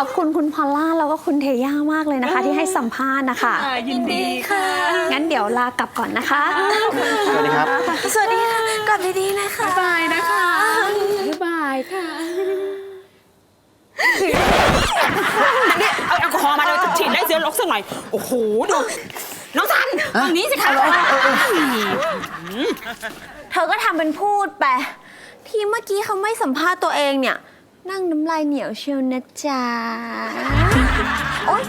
อบคุณคุณพอลล่าแล้วก็คุณเทย่ามากเลยนะคะ ที่ให้สัมภาษณ์นะคะยินดีค่ะ งั้นเดี๋ยวลากลับก่อนนะคะ สวัสดีครับ สวัสดีค่ะกลับดีๆนะคะบายนะคะบ๊ายบายค่ะนี่เอาแอลกอฮอล์มาเลยฉีดได้เสียล็อกสักหน่อย โอ้โห ดู น้องซันตรงนี้สิคะเธอก็ทำเป็นพูดไป ที่เมื่อกี้เขาไม่สัมภาษณ์ตัวเองเนี่ย นั่งน้ำลายเหนียวเชียวนะจ๊ะ โอ๊ย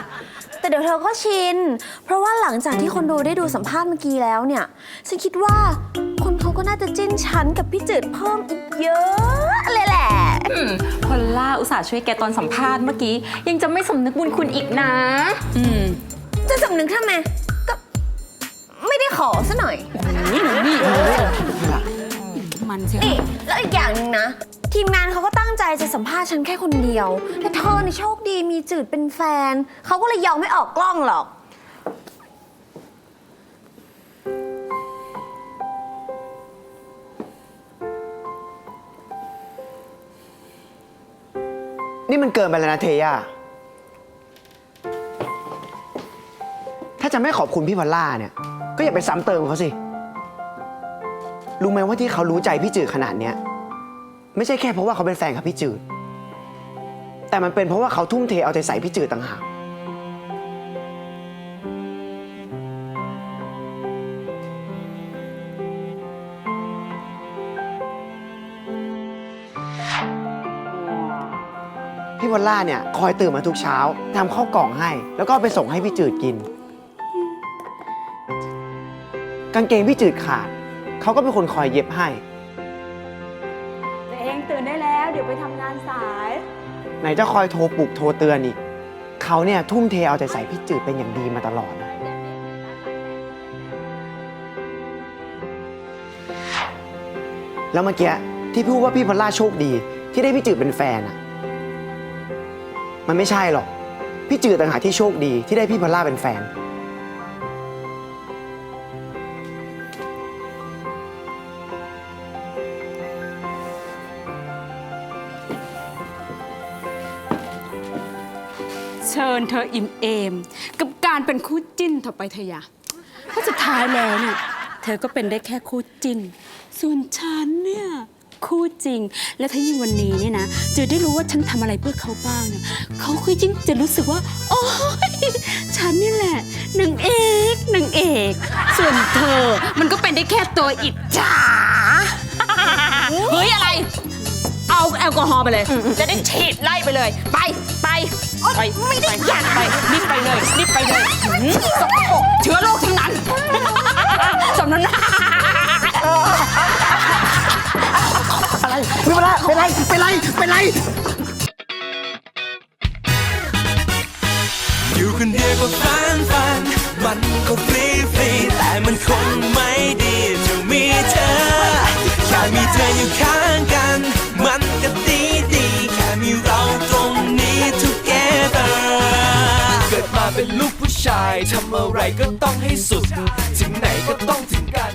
แต่เดี๋ยวเธอก็ชิน เพราะว่าหลังจากที่คนดูได้ดูสัมภาษณ์เมื่อกี้แล้วเนี่ย ฉันคิดว่าคนเขาก็น่าจะจิ้นฉันกับพี่จืดเพิ่มอีกเยอะเลยแหละ พอลล่าอุตส่าห์ช่วยแกตอนสัมภาษณ์เมื่อกี้ ยังจะไม่สำนึกบุญคุณอีกนะจะสำนึกทำไม ก็ไม่ได้ขอซะหน่อยมันสินี่แล้วอีกอย่างหนึงนะ ทีมงานเขาก็ตั้งใจจะสัมภาษณ์ฉันแค่คนเดียว แต่เธอเนี่ยโชคดีมีจืดเป็นแฟน เขาก็เลยยอมไม่ออกกล้องหรอก นี่มันเกินไปแล้วนะเทย่า ถ้าจะไม่ขอบคุณพี่พอลล่าเนี่ย ก็อย่าไปซ้ำเติมเขาสิ รู้ไหมว่าที่เขารู้ใจพี่จืดขนาดเนี้ย ไม่ใช่แค่เพราะว่าเขาเป็นแฟนกับพี่จืด แต่มันเป็นเพราะว่าเขาทุ่มเทเอาใจใส่พี่จืดต่างหาก พี่พอลล่าเนี่ยคอยตื่นมาทุกเช้าทำข้าวกล่องให้ แล้วก็เอาไปส่งให้พี่จืดกิน กางเกงพี่จืดขาด เขาก็เป็นคนคอยเย็บให้ องตื่นได้แล้ว เดี๋ยวไปทำงานสาย ไหนจะคอยโทรปลุกโทรเตือนอีก เขาเนี่ยทุ่มเทเอาใจใส่พี่จืดเป็นอย่างดีมาตลอดนะแล้วเมื่อกี้ที่พูดว่าพี่พอลล่าโชคดี ที่ได้พี่จืดเป็นแฟนอะมันไม่ใช่หรอก พี่จืดต่างหากที่โชคดีที่ได้พี่พอลล่าเป็นแฟน เชิญเธออิ่มเอม กับการเป็นคู่จิ้นเถอะไปเถอะยะเพราะสุดท้ายแล้วเนี่ยเธอก็เป็นได้แค่คู่จิ้น ส่วนฉันเนี่ยคู่จริง และถ้ายิ่งวันนี้เนี่ยนะจะได้รู้ว่าฉันทำอะไรเพื่อเขาบ้างเนี่ยเขาคือยิ่งจะรู้สึกว่าโอ้ยฉันนี่แหละนางเอกนางเอก ส่วนเธอมันก็เป็นได้แค่ตัวอิจฉา เฮ้ยอะไร แอลกอฮอล์ไปเลย จะได้ฉีดไล่ไปเลย ไปไปไปไม่ได้อยากไปรีบไปเลยรีบไปเลยหืมสกปรกเชื้อโรคทั้งนั้นสำนักหน้าพี่พอลล่าเป็นไรเป็นไรเป็นไรอยู่คนเดียวก็ฟันฟันมันก็ฟรีฟรีแต่มันคงไม่ดีจะมีเธอแค่มีเธออยู่ข้าง เป็นลูกผู้ชายทำอะไรก็ต้องให้สุด ถึงไหนก็ต้องถึงกัน